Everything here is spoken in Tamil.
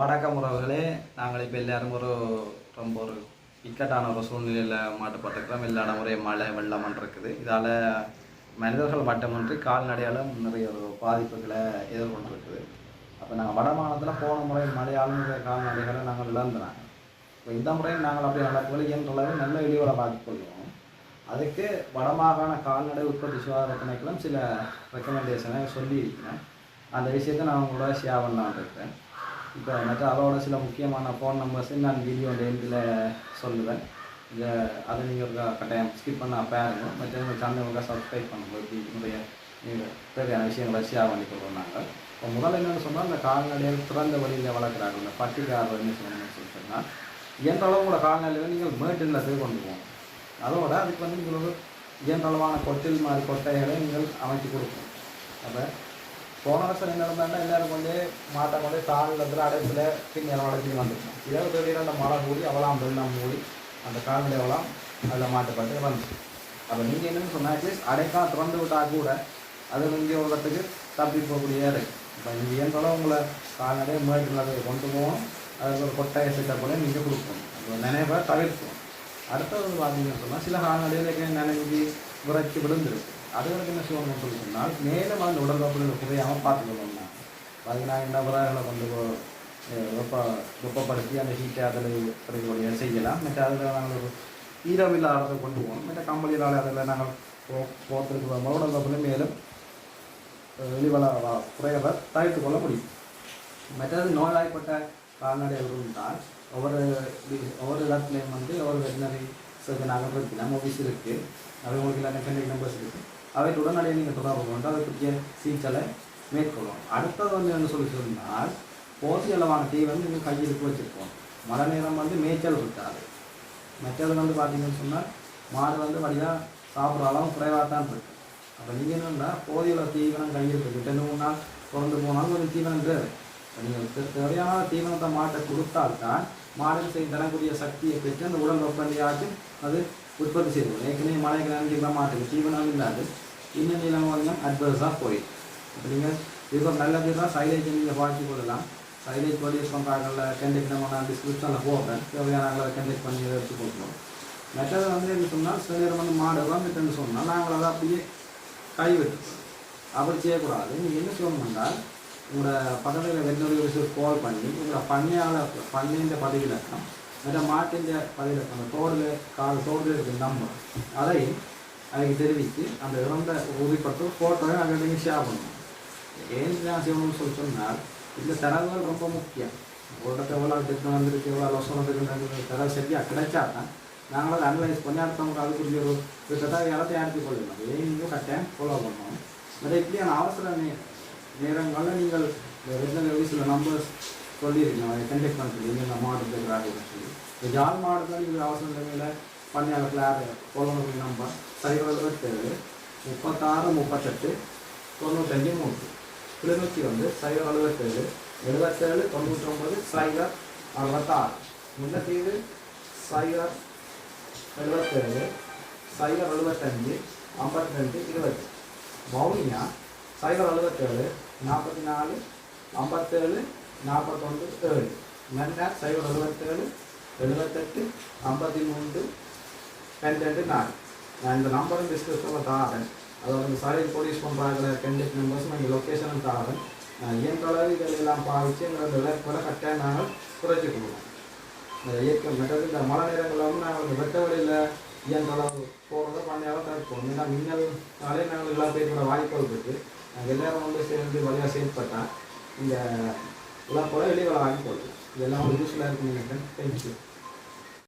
வணக்கம் உறவுகளே. நாங்கள் இப்போ எல்லாரும் ஒரு ரொம்ப ஒரு இக்கட்டான ஒரு சூழ்நிலையில் மாட்டுப்பட்டிருக்கிறோம் எல்லா இடம் மழை வெள்ளம் இருக்குது. இதால் மனிதர்கள் மட்டுமின்றி கால்நடையாலும் நிறைய ஒரு பாதிப்புகளை எதிர்கொண்டிருக்குது. அப்போ நாங்கள் வட மாநிலத்தில் போன முறை மழையாலும் கால்நடைகளை நாங்கள் இழந்துனாங்க இப்போ இந்த முறையும் நாங்கள் அப்படி நடக்கவில்லை என்ற அளவு நல்ல இழிவுகளை பார்த்துக்கொள்வோம் அதுக்கு வடமாகாண கால்நடை உற்பத்தி சுகாதார திணைக்களம் சில ரெக்கமெண்டேஷனை சொல்லியிருக்கிறேன். அந்த விஷயத்தை நான் உங்களோட ஷேர் பண்ணலாம்னு இருக்கிறேன் இப்போ மற்ற அதோட சில முக்கியமான ஃபோன் நம்பர்ஸ் நான் வீடியோ எண்டில் சொல்லுவேன். இதை அதை நீங்கள் ஒரு கட்டாயம் ஸ்கிப் பண்ண பாருங்க மற்ற உங்கள் சேனலுக்கு சப்ஸ்கிரைப் பண்ணும்போது என்னுடைய நீங்கள் தேவையான விஷயங்களை ஷேர் பண்ணி கொடுக்குறோம் நாங்கள் இப்போ முதல்ல என்னென்னு சொன்னால் இந்த கால்நடைகள் திறந்த வழியில் வளர்க்குறாங்க இந்த பட்டிக்காரன்னு சொல்லணும்னு சொல்லி சொன்னால் இயன்ற அளவு கூட கால்நடைகளை நீங்கள் மேட்டில் போய் கொண்டு போகணும். அதோட அதுக்கு வந்து நீங்கள் ஒரு இயன்ற அளவான கொட்டில் மாதிரி கொட்டைகளை நீங்கள் அமைச்சு கொடுக்கணும். அப்போ போன வருஷம் என்ன நடந்தாங்கன்னா எல்லாரும் கொண்டு மாட்டை கொண்டு காலில் இருக்கிற அடைப்பில் பின்னர் அடைச்சிட்டு வந்துருக்கோம் இரவு தேடியில் அந்த மழை மூடி அவலாம் வெள்ளம் மூடி அந்த கால்நடை அவலாம் அதில் மாட்டுப்பட்டு வந்துச்சு. அப்போ நீங்கள் என்னென்னு சொன்னால் அட்லீஸ்ட் அடைக்கால் திறந்து விட்டால் கூட அது இங்கே உள்ளத்துக்கு தப்பி போகக்கூடிய இருக்கு இப்போ நீங்கள் இயன்றளவு உங்களை கால்நடை மேட்டில் கொண்டு போகணும் அதுக்கு ஒரு கொட்டையை செட்டப் பண்ணி நீங்கள் கொடுக்கணும். அப்போ நினைவை தவிர்க்கணும். அடுத்தது பார்த்தீங்கன்னு சொன்னால் சில கால்நடைகளுக்கு நினைவு விரைச்சி விழுந்துருக்கு அதுகளுக்கு என்ன செய்யணும்னு சொல்லி சொன்னால் மேலும் அந்த உடல் வெப்பநிலை குறையாமல் பார்த்துக்கணும் பார்த்தீங்கன்னா என்ன விறகுகளை கொண்டு போ வெப்ப வெப்பப்படுத்தி அந்த ஹீட்டை அதில் கிடைக்கக்கூடிய செய்யலாம் மற்ற அதில் நாங்கள் ஒரு ஈரமில்லாத கொண்டு போகணும். மற்ற கம்பளியிலால் அதில் நாங்கள் போ போகிறதுக்கு உடல் வெப்பநிலை மேலும் வெளிவள குறையவை தவிர்த்து கொள்ள முடியும். மற்றது நோய்வாய்ப்பட்ட கால்நடைகள் இருந்தால் ஒவ்வொரு ஒவ்வொரு இடத்துலையும் வந்து ஒவ்வொரு வெட்டினரி சர்ஜனாக நாங்கள் நம்ம ஆஃபீஸ் இருக்குது அவங்களுக்கு எல்லாமே கண்டக்ட் நம்பர்ஸ் அவை உடனடியாக நீங்கள் தொடர்பு கொண்டு அதை பற்றிய மேற்கொள்ளும். அடுத்தது வந்து என்ன சொல்லி சொன்னால் போதிய அளவான தீ வந்து நீங்கள் கையில் வச்சுருக்கோம். மழை நேரம் வந்து மேய்ச்சல் இருக்காது. மற்றது வந்து பார்த்தீங்கன்னு சொன்னால் மாடு வந்து வழியாக சாப்பிட்ற அளவு குறைவாக தான் இருக்கு. அப்போ நீங்கள் என்னென்னா போதிய அளவு தீவனம் கையில் இருக்குது ரெண்டு மூணு நாள் போனாலும் கொஞ்சம் தீவனம் தேவை. நீங்கள் தேவையான தீவனத்தை மாட்டை கொடுத்தால்தான் மாடு செய்ய தரக்கூடிய சக்தியை பெற்று அந்த உடல் வெப்பநிலையாச்சும் அது உற்பத்தி செய்யும் ஏற்கனவே மழைக்கு நினைக்கிற மாட்டுக்கு தீவனம் இல்லாது இன்னும் நீளமாக கொஞ்சம் அட்வர்ஸாக போயிடும் இப்போ நீங்கள் இது ஒரு நல்ல பேர் தான் சைலேஜ் நீங்கள் வாங்கி கொள்ளலாம் சைலேஜ் ப்ரொடியூஸ் பண்ணுறாங்கல்ல கண்டெக்ட் நம்ம நான் டிஸ்கிரிப்ஷனில் போடுறேன். தேவையான கண்டெக்ட் பண்ணி இதை எடுத்து கொடுக்கணும் மற்றது வந்து என்ன சொன்னால் சில நேரம் வந்து மாடு வந்துட்டுன்னு சொன்னால் நாங்கள் அதை அப்படியே கைவிட்டு அப்படி செய்யக்கூடாது. நீங்கள் என்ன சொல்லணும்னா உங்களோட பதவியில் வெட்டினரி விஷயம் கால் பண்ணி உங்களோட பண்ணையால் பண்ணைன்ற பதவியிலக்கம் மற்ற மாட்டின் பதவியிலக்கம் அந்த தோடில் கால் தோடில் இருக்கிற நம்பர் அதை அதுக்கு தெரிவித்து அந்த இறந்த உறுதிப்பட்டு ஃபோட்டோவை அங்கே நீங்கள் ஷேர் பண்ணணும். ஏன் நான் செய்யணும்னு சொல்லி சொன்னால் இந்த தரவுகள் ரொம்ப முக்கியம். உங்கள்கிட்ட எவ்வளோ டெக்னோ வந்திருக்கு எவ்வளோ லோசம் வந்திருக்கு தரவு சரியாக கிடைச்சா தான் நாங்கள் அதை அனலைஸ் பண்ணி அடுத்தவங்க அதுக்குரிய ஒரு கிட்டத்தட்ட இடத்தை ஏற்றி கொள்ளணும் ஏன் நீங்கள் கட்டாயம் ஃபாலோ பண்ணணும்? அதை இப்படியான அவசர நே நேரங்களில் நீங்கள் வெட்டினரி சில நம்பர்ஸ் சொல்லியிருக்கீங்க கண்டெக்ட் பண்ணுறீங்க இந்த மாடு இருக்கிறாங்க சொல்லி. இந்த ஜால் மாடு நீங்கள் அவசர நிலையில் பணியாளர்கள் யார் ஃபாலோ பண்ண நம்பர் சைபர் முப்பத்தாறு முப்பத்தெட்டு தொண்ணூத்தஞ்சு மூணு கிளிநொச்சி வந்து சைபர் அறுபத்தேழு எழுபத்தேழு தொண்ணூற்றொம்பது சைபர் அறுபத்தாறு முன்னத்தீவு சைபர் எழுபத்தேழு சைபர் எழுபத்தஞ்சு ஐம்பத்தி ரெண்டு இருபது வவுனியா சைபர் எழுபத்தேழு நாற்பத்தி நாலு ஐம்பத்தேழு நாற்பத்தொன்று ஏழு மன்னார் சைபர் எழுபத்தேழு எழுபத்தெட்டு ஐம்பத்தி மூன்று பன்னெண்டு நாலு நான் இந்த நம்பரும் டிஸ்கிரிப்ஷனில் தாரேன் அதோட இந்த சாரி போலீஸ் பண்ணுறாங்க கண்டெக்ட் நம்பர்ஸ் நீங்கள் லொக்கேஷனும் தாரேன் நான் இயன்ற அளவு எல்லாம் பாவிச்சு எங்களை இந்த விளையாட்டு கட்டாயம் நாங்கள் குறைச்சி கொடுக்கணும். இந்த இயற்கை மெட்டது இந்த மழை நேரங்களில் வந்து நாங்கள் வெட்ட வழியில் இயன்ற அளவு போகிறத பண்ணையாக தவிர்ப்போம் ஏன்னா மின்னல்னாலே நாங்கள் எல்லா பேரோட வாய்ப்புகள் இருக்குது நாங்கள் எல்லாரும் வந்து சேர்ந்து வழியாக செயல்பட்டால் இந்த எல்லாம் கூட வெளியே வாங்கி போடுது இதெல்லாம் ஒரு யூஸ்ஃபுல்லாக இருக்குன்னு நினைக்கிறேன். தேங்க்யூ